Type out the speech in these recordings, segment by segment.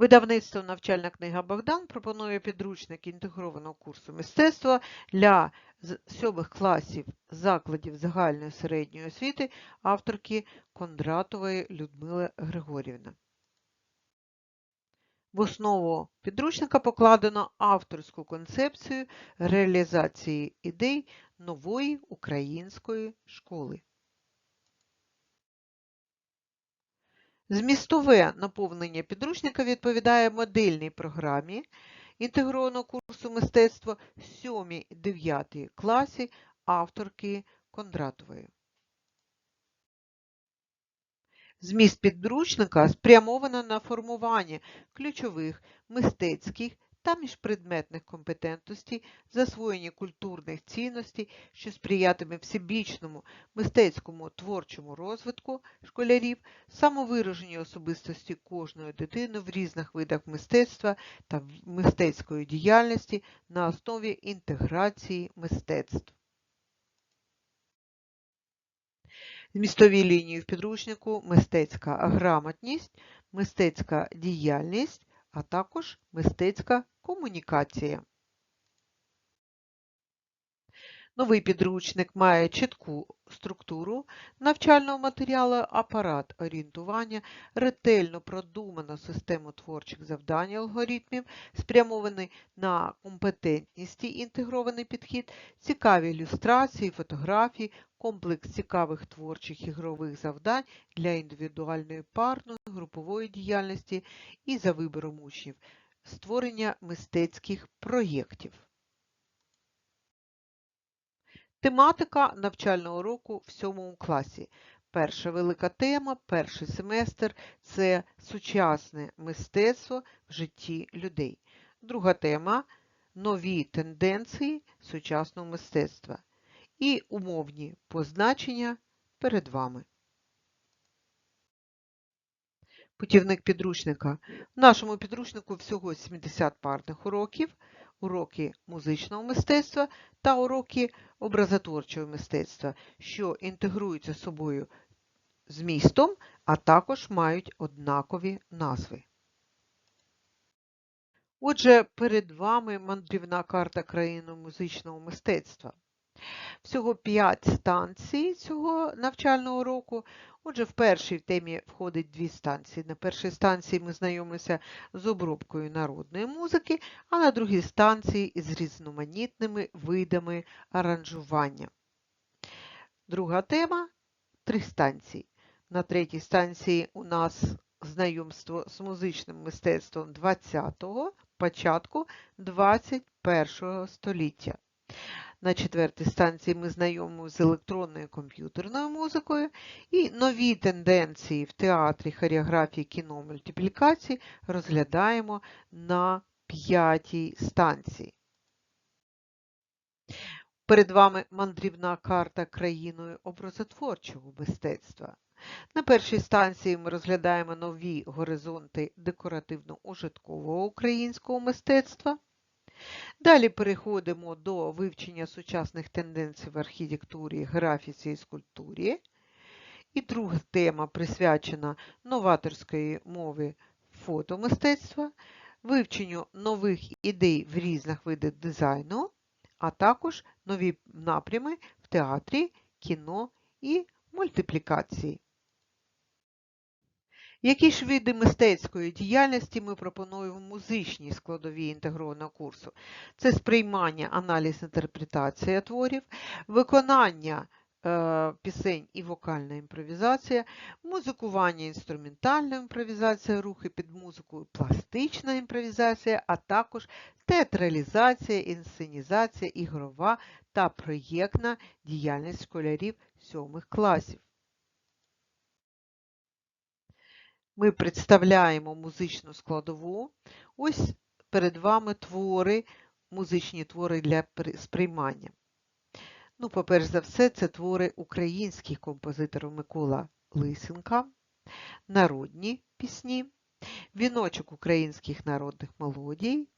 Видавництво Навчальна книга Богдан пропонує підручник інтегрованого курсу мистецтва для сьомих класів закладів загальної середньої освіти авторки Кондратової Людмили Григорівни. В основу підручника покладено авторську концепцію реалізації ідей нової української школи. Змістове наповнення підручника відповідає модельній програмі інтегрованого курсу мистецтва 7-9 класі авторки Кондратової. Зміст підручника спрямовано на формування ключових мистецьких та міжпредметних компетентностей, засвоєння культурних цінностей, що сприятиме всебічному мистецькому творчому розвитку школярів, самовираженню особистості кожної дитини в різних видах мистецтва та мистецької діяльності на основі інтеграції мистецтв. Змістові лінії в підручнику мистецька грамотність, мистецька діяльність, а також мистецька комунікація. Новий підручник має чітку структуру навчального матеріалу, апарат орієнтування, ретельно продуману систему творчих завдань алгоритмів, спрямований на компетентність і інтегрований підхід, цікаві ілюстрації, фотографії, комплекс цікавих творчих ігрових завдань для індивідуальної парної, групової діяльності і за вибором учнів, створення мистецьких проєктів. Тематика навчального року в сьомому класі. Перша велика тема, перший семестр це сучасне мистецтво в житті людей. Друга тема нові тенденції сучасного мистецтва і умовні позначення перед вами. Путівник підручника. В нашому підручнику всього 70 парних уроків, уроки музичного мистецтва та уроки образотворчого мистецтва, що інтегруються з собою змістом, а також мають однакові назви. Отже, перед вами мандрівна карта країни музичного мистецтва. Всього 5 станцій цього навчального року. Отже, в першій темі входить дві станції. На першій станції ми знайомимося з обробкою народної музики, а на другій станції із різноманітними видами аранжування. Друга тема три станції. На третій станції у нас знайомство з музичним мистецтвом 20-го, початку 21 століття. На четвертій станції ми знайомимося з електронною комп'ютерною музикою і нові тенденції в театрі, хореографії, кіно, мультиплікації розглядаємо на п'ятій станції. Перед вами мандрівна карта країною образотворчого мистецтва. На першій станції ми розглядаємо нові горизонти декоративно-ужиткового українського мистецтва. Далі переходимо до вивчення сучасних тенденцій в архітектурі, графіці і скульптурі. І друга тема присвячена новаторської мови фотомистецтва, вивченню нових ідей в різних видах дизайну, а також нові напрями в театрі, кіно і мультиплікації. Які ж види мистецької діяльності ми пропонуємо в музичній складовій інтегрованого курсу? Це сприймання, аналіз, інтерпретація творів, виконання е, пісень і вокальна імпровізація, музикування, інструментальна імпровізація, рухи під музикою, пластична імпровізація, а також театралізація, інсценізація, ігрова та проєктна діяльність школярів сьомих класів. Ми представляємо музичну складову. Ось перед вами твори, музичні твори для сприймання. Ну, по-перше за все, це твори українських композиторів Микола Лисенка, народні пісні, віночок українських народних мелодій,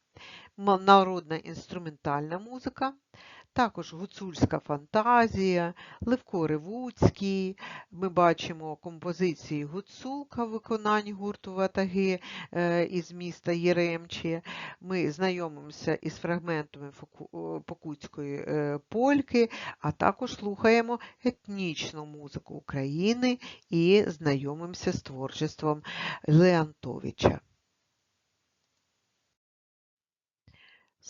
народна інструментальна музика також гуцульська фантазія, Левко Ревуцький. Ми бачимо композиції Гуцулка в виконанні гурту Ватаги е, із міста Єремчі. Ми знайомимося із фрагментами е, Покутської е, польки, а також слухаємо етнічну музику України і знайомимося з творчеством Леонтовича.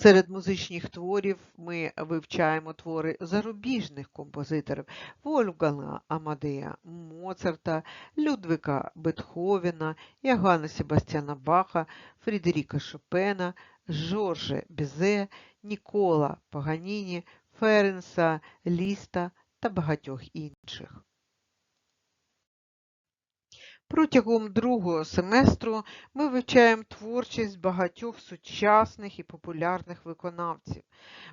Серед музичних творів ми вивчаємо твори зарубіжних композиторів Вольфганга Амадея Моцарта, Людвіка Бетховена, Ягана Себастьяна Баха, Фрідеріка Шопена, Жорже Бізе, Нікола Паганіні, Ференса Ліста та багатьох інших. Протягом другого семестру ми вивчаємо творчість багатьох сучасних і популярних виконавців.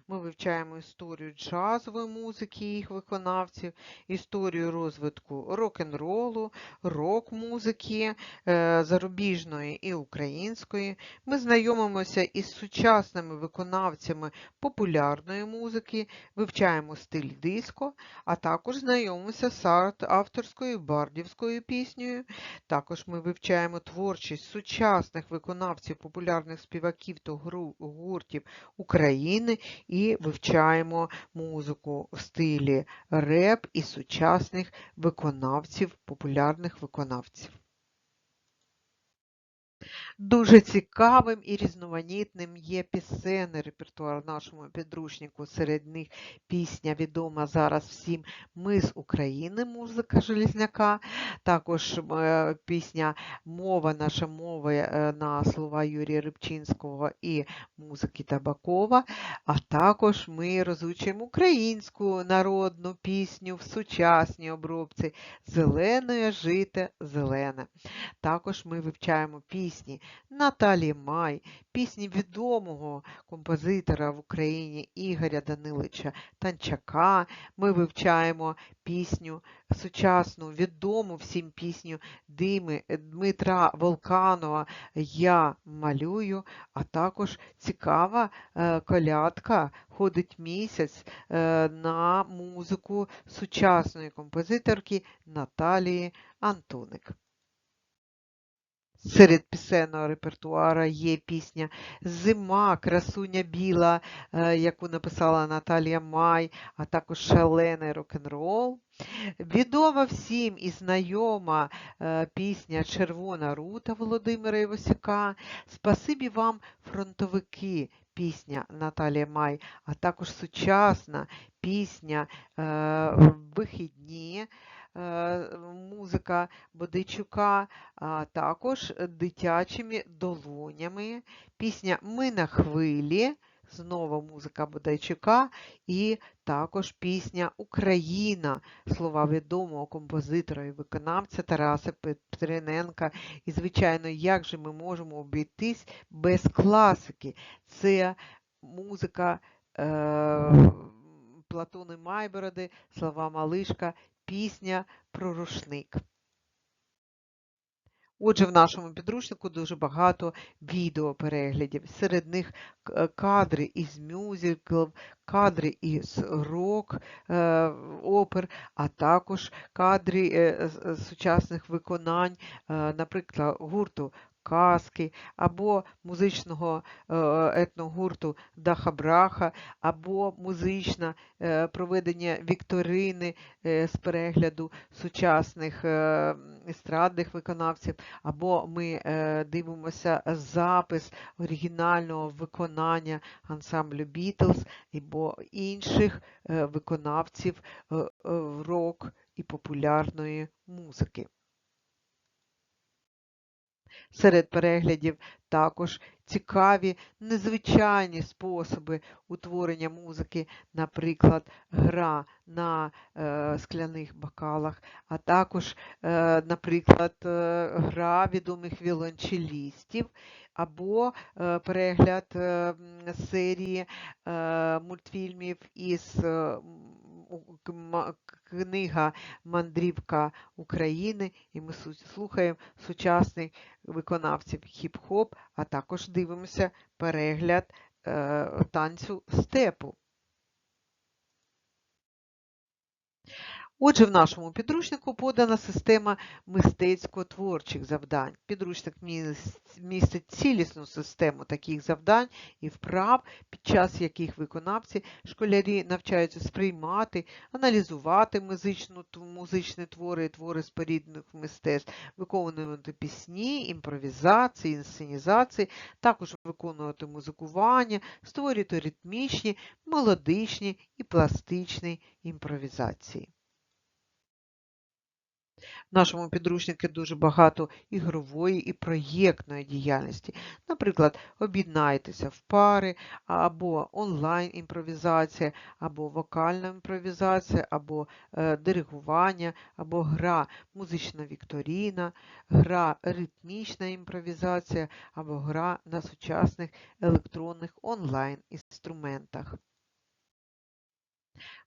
Ми вивчаємо історію джазової музики їх виконавців, історію розвитку рок-н-ролу, рок-музики, е, зарубіжної і української. Ми знайомимося із сучасними виконавцями популярної музики, вивчаємо стиль диско, а також знайомимося з авторською бардівською піснею. Також ми вивчаємо творчість сучасних виконавців, популярних співаків та гуртів України і вивчаємо музику в стилі реп і сучасних виконавців, популярних виконавців. Дуже цікавим і різноманітним є пісенний репертуар в нашому підручнику. Серед них пісня відома зараз всім Ми з України, музика Железняка. Також е, пісня Мова наша мова е, на слова Юрія Рибчинського і музики Табакова. А також ми розучуємо українську народну пісню в сучасній обробці Зелене жите зелене. Також ми вивчаємо пісні Наталі Май, пісні відомого композитора в Україні Ігоря Данилича Танчака. Ми вивчаємо пісню сучасну, відому всім пісню Дими Дмитра Волканова Я малюю, а також цікава е, колядка Ходить місяць е, на музику сучасної композиторки Наталії Антоник. Серед пісенного репертуара є пісня Зима, красуня біла, е, яку написала Наталія Май, а також шалений рок-н-рол. Відома всім і знайома е, пісня Червона рута Володимира Івасюка. Спасибі вам, фронтовики, пісня Наталія Май, а також сучасна пісня е, Вихідні. Е, Музика Бодичука, а також дитячими долонями. Пісня Ми на хвилі, знову музика Бодайчука, і також пісня Україна, слова відомого композитора і виконавця Тараса Петриненка. І, звичайно, як же ми можемо обійтись без класики? Це музика е, Платони Майбороди, слова Малишка, пісня про рушник. Отже, в нашому підручнику дуже багато відеопереглядів. Серед них е, кадри із мюзиклів, кадри із рок, е, а також кадри е, сучасних виконань, наприклад, гурту Казки, або музичного е, етногурту Даха-Браха, або музичне проведення вікторини е, з перегляду сучасних е, естрадних виконавців, або ми дивимося запис оригінального виконання ансамблю Beatles, або інших виконавців рок і популярної музики. Серед переглядів також цікаві незвичайні способи утворення музики, наприклад, гра на е, скляних бокалах, а також, е, наприклад, е, гра відомих віолончелістів, або е, перегляд е, серії е, мультфільмів із е, книга Мандрівка України, і ми слухаємо сучасних виконавців хіп-хоп, а також дивимося перегляд е, танцю степу. Отже, в нашому підручнику подана система мистецько-творчих завдань. Підручник містить цілісну систему таких завдань і вправ, під час яких виконавці школярі навчаються сприймати, аналізувати музичну, музичні твори і твори спорідних мистецтв, виконувати пісні, імпровізації, інсценізації, також виконувати музикування, створювати ритмічні, мелодичні і пластичні імпровізації. В нашому підручнику дуже багато ігрової і проєктної діяльності. Наприклад, об'єднайтеся в пари, або онлайн-імпровізація, або вокальна імпровізація, або е, диригування, або гра музична вікторіна, гра ритмічна імпровізація, або гра на сучасних електронних онлайн-інструментах.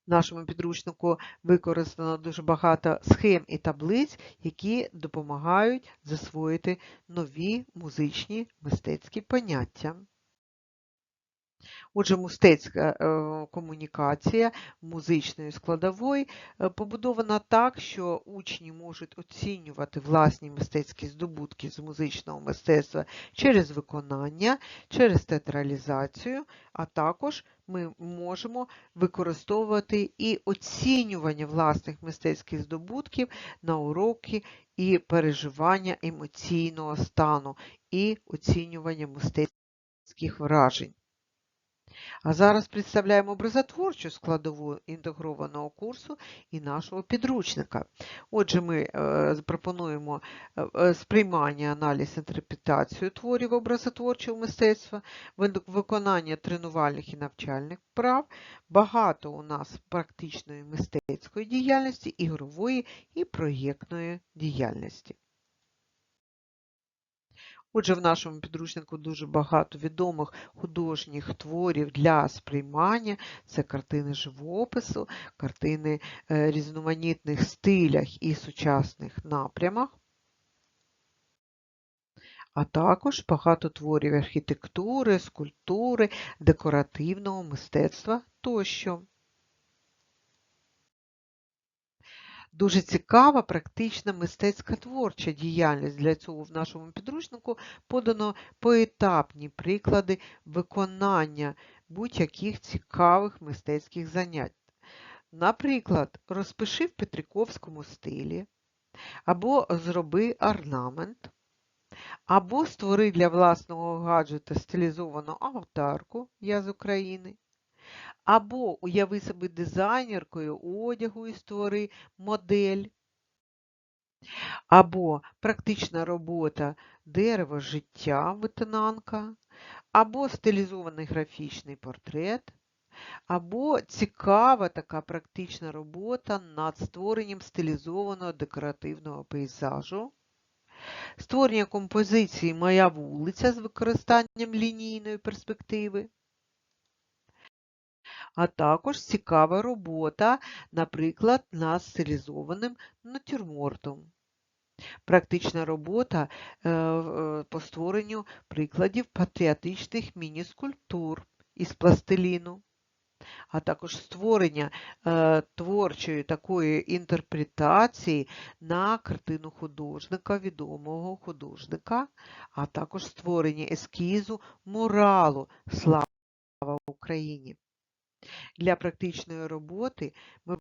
В нашому підручнику використано дуже багато схем і таблиць, які допомагають засвоїти нові музичні мистецькі поняття. Отже, мистецька е, комунікація музичної складової е, побудована так, що учні можуть оцінювати власні мистецькі здобутки з музичного мистецтва через виконання, через театралізацію, а також ми можемо використовувати і оцінювання власних мистецьких здобутків на уроки і переживання емоційного стану, і оцінювання мистецьких вражень. А зараз представляємо образотворчу складову інтегрованого курсу і нашого підручника. Отже, ми е, пропонуємо е, е, сприймання, аналіз, інтерпретацію творів образотворчого мистецтва, виконання тренувальних і навчальних прав, багато у нас практичної мистецької діяльності, ігрової і проєктної діяльності. Отже, в нашому підручнику дуже багато відомих художніх творів для сприймання. Це картини живопису, картини е, різноманітних стилях і сучасних напрямах, а також багато творів архітектури, скульптури, декоративного мистецтва тощо. Дуже цікава, практична мистецька творча діяльність. Для цього в нашому підручнику подано поетапні приклади виконання будь-яких цікавих мистецьких занять. Наприклад, розпиши в Петріковському стилі, або зроби орнамент, або створи для власного гаджета стилізовану аватарку Я з України, або уяви себе дизайнеркою одягу і створи модель. Або практична робота дерево життя витинанка, або стилізований графічний портрет, або цікава така практична робота над створенням стилізованого декоративного пейзажу, створення композиції Моя вулиця з використанням лінійної перспективи а також цікава робота, наприклад, над стилізованим натюрмортом. Практична робота е, е, по створенню прикладів патріотичних міні-скульптур із пластиліну, а також створення е, творчої такої інтерпретації на картину художника, відомого художника, а також створення ескізу муралу Слава Україні. Для практичної роботи ми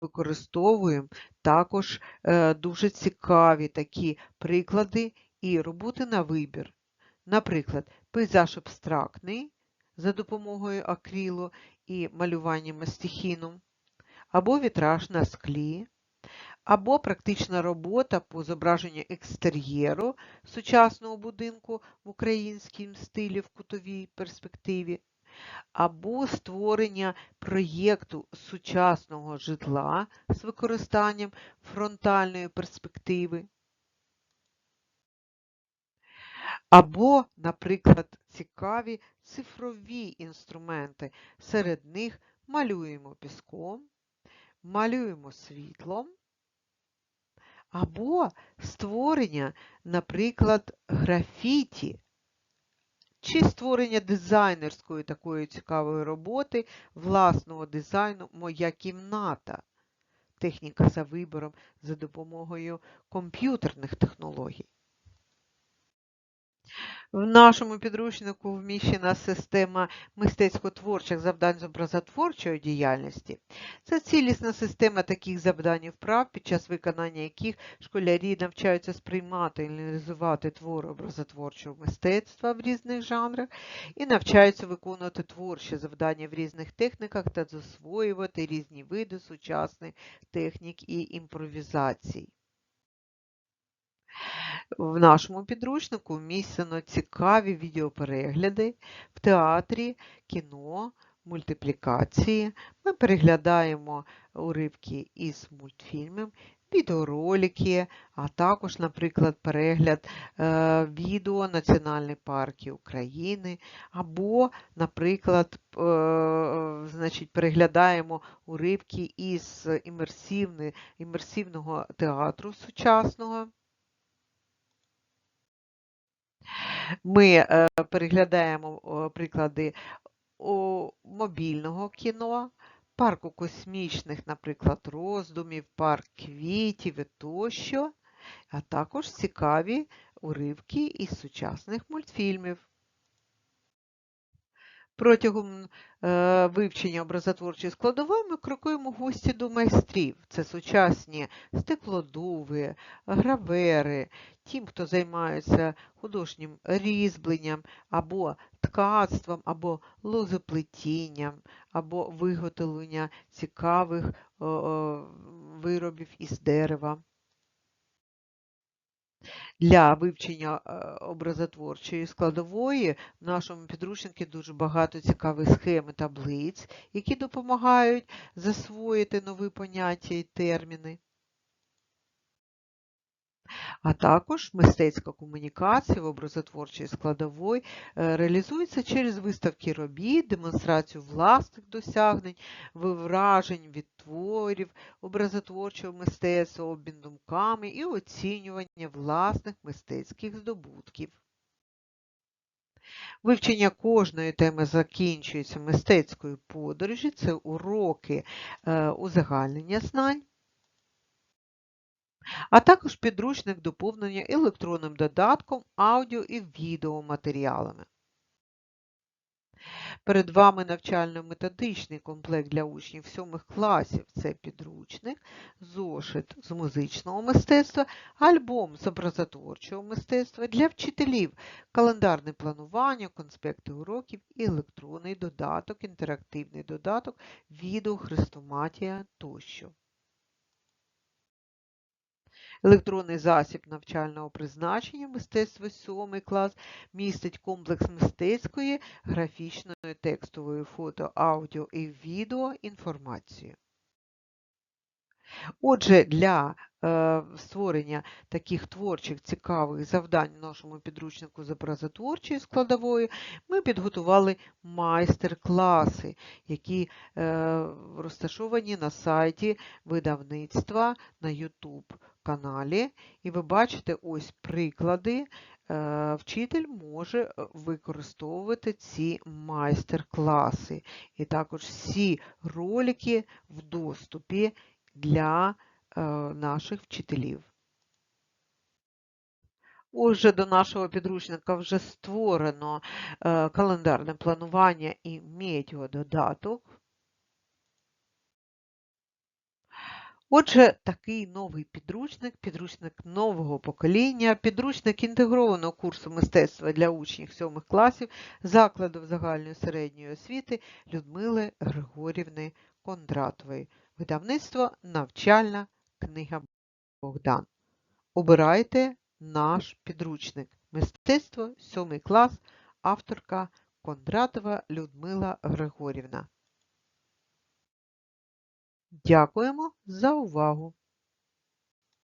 використовуємо також е, дуже цікаві такі приклади і роботи на вибір. Наприклад, пейзаж абстрактний за допомогою акрилу і малювання мастихіном, або вітраж на склі, або практична робота по зображенню екстер'єру сучасного будинку в українському стилі в кутовій перспективі або створення проєкту сучасного житла з використанням фронтальної перспективи. Або, наприклад, цікаві цифрові інструменти. Серед них малюємо піском, малюємо світлом, або створення, наприклад, графіті чи створення дизайнерської такої цікавої роботи, власного дизайну Моя кімната. техніка за вибором за допомогою комп'ютерних технологій. В нашому підручнику вміщена система мистецько-творчих завдань з образотворчої діяльності. Це цілісна система таких завдань і вправ, під час виконання яких школярі навчаються сприймати і аналізувати твори образотворчого мистецтва в різних жанрах і навчаються виконувати творчі завдання в різних техніках та засвоювати різні види сучасних технік і імпровізацій. В нашому підручнику вміщено цікаві відеоперегляди в театрі, кіно, мультиплікації. Ми переглядаємо уривки із мультфільмів, відеоролики, а також, наприклад, перегляд е, відео Національні парки України, або, наприклад, е, значить, переглядаємо уривки із імерсивного театру сучасного. Ми е, переглядаємо приклади мобільного кіно, парку космічних, наприклад, роздумів, парк квітів і тощо, а також цікаві уривки із сучасних мультфільмів. Протягом е, вивчення образотворчої складової ми крокуємо гості до майстрів. Це сучасні стеклодуви, гравери, тим, хто займається художнім різьбленням або ткацтвом, або лозоплетінням, або виготовлення цікавих виробів із дерева. Для вивчення е, образотворчої складової в нашому підручнику дуже багато цікавих схем і таблиць, які допомагають засвоїти нові поняття і терміни. А також мистецька комунікація в образотворчій складовій е, реалізується через виставки робіт, демонстрацію власних досягнень, вражень від творів, образотворчого мистецтва, обмін думками і оцінювання власних мистецьких здобутків. Вивчення кожної теми закінчується мистецькою подорожі, це уроки е, узагальнення знань а також підручник доповнення електронним додатком, аудіо і відеоматеріалами. Перед вами навчально-методичний комплект для учнів сьомих класів це підручник, зошит з музичного мистецтва, альбом з образотворчого мистецтва для вчителів, календарне планування, конспекти уроків і електронний додаток, інтерактивний додаток, відео, хрестоматія тощо. Електронний засіб навчального призначення мистецтво 7 клас містить комплекс мистецької, графічної, текстової фото, аудіо і відео інформації. Отже, для е, створення таких творчих цікавих завдань в нашому підручнику з образотворчої складової ми підготували майстер-класи, які е, розташовані на сайті видавництва на YouTube каналі. І ви бачите ось приклади. Е, вчитель може е, використовувати ці майстер-класи. І також всі ролики в доступі для е, наших вчителів. Отже, до нашого підручника вже створено календарне планування і медіадодаток. Отже, такий новий підручник, підручник нового покоління, підручник інтегрованого курсу мистецтва для учнів 7 класів закладів загальної середньої освіти Людмили Григорівни Кондратової. Видавництво Навчальна книга Богдан. Обирайте наш підручник. Мистецтво 7 клас, авторка Кондратова Людмила Григорівна. Дякуємо за увагу!